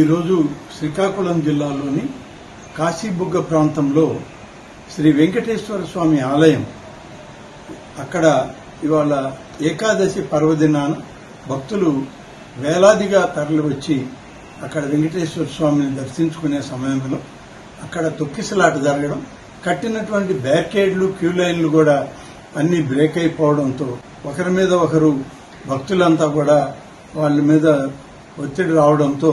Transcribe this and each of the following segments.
ఈరోజు శ్రీకాకుళం జిల్లాలోని కాశీబుగ్గ ప్రాంతంలో శ్రీ వెంకటేశ్వర స్వామి ఆలయం. అక్కడ ఇవాళ ఏకాదశి పర్వదినాన భక్తులు వేలాదిగా తరలివచ్చి అక్కడ వెంకటేశ్వర స్వామిని దర్శించుకునే సమయంలో అక్కడ తొక్కిసలాట జరగడం కట్టినటువంటి బ్యారికేడ్లు క్యూ లైన్లు కూడా అన్ని బ్రేక్ అయిపోవడంతో ఒకరి మీద ఒకరు భక్తులంతా కూడా వాళ్ళ మీద ఒత్తిడి రావడంతో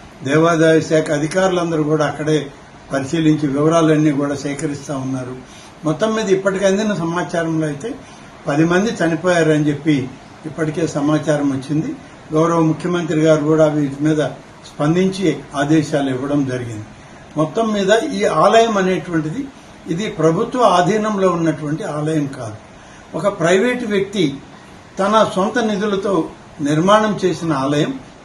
దేవాదాయ శాఖ అధికారులందరూ కూడా అక్కడే పరిశీలించి వివరాలన్నీ కూడా సేకరిస్తూ ఉన్నారు. మొత్తం మీద ఇప్పటికి అందిన సమాచారంలో అయితే పది మంది చనిపోయారని చెప్పి ఇప్పటికే సమాచారం వచ్చింది. గౌరవ ముఖ్యమంత్రి గారు కూడా వీటి మీద స్పందించి ఆదేశాలు ఇవ్వడం జరిగింది. మొత్తం మీద ఈ ఆలయం అనేటువంటిది ఇది ప్రభుత్వ ఆధీనంలో ఉన్నటువంటి ఆలయం కాదు. ఒక ప్రైవేటు వ్యక్తి తన సొంత నిధులతో నిర్మాణం చేసిన ఆలయం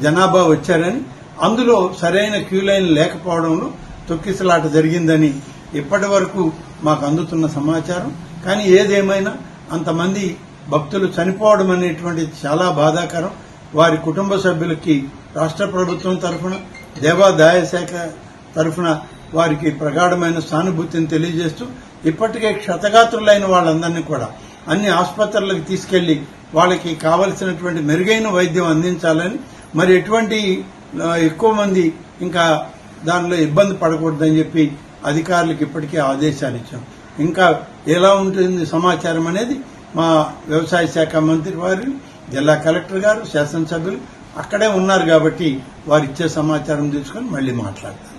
జనాభా వచ్చారని అందులో సరైన క్యూ లైన్ లేకపోవడంలో తొక్కిసలాట జరిగిందని ఇప్పటి వరకు మాకు అందుతున్న సమాచారం. కానీ ఏదేమైనా అంతమంది భక్తులు చనిపోవడం అనేటువంటిది చాలా బాధాకరం. వారి కుటుంబ సభ్యులకి రాష్ట్ర ప్రభుత్వం తరఫున దేవాదాయ శాఖ తరఫున వారికి ప్రగాఢమైన సానుభూతిని తెలియజేస్తూ ఇప్పటికే క్షతగాత్రులైన వాళ్ళందరినీ కూడా అన్ని ఆసుపత్రులకు తీసుకెళ్ళి వాళ్ళకి కావలసినటువంటి మెరుగైన వైద్యం అందించాలని మరి ఎటువంటి ఎక్కువ మంది ఇంకా దానిలో ఇబ్బంది పడకూడదని చెప్పి అధికారులకు ఇప్పటికే ఆదేశాలు ఇచ్చాం. ఇంకా ఎలా ఉంటుంది సమాచారం అనేది మా వ్యవసాయ శాఖ మంత్రి వారు జిల్లా కలెక్టర్ గారు శాసనసభ్యులు అక్కడే ఉన్నారు కాబట్టి వారు ఇచ్చే సమాచారం తీసుకొని మళ్ళీ మాట్లాడతారు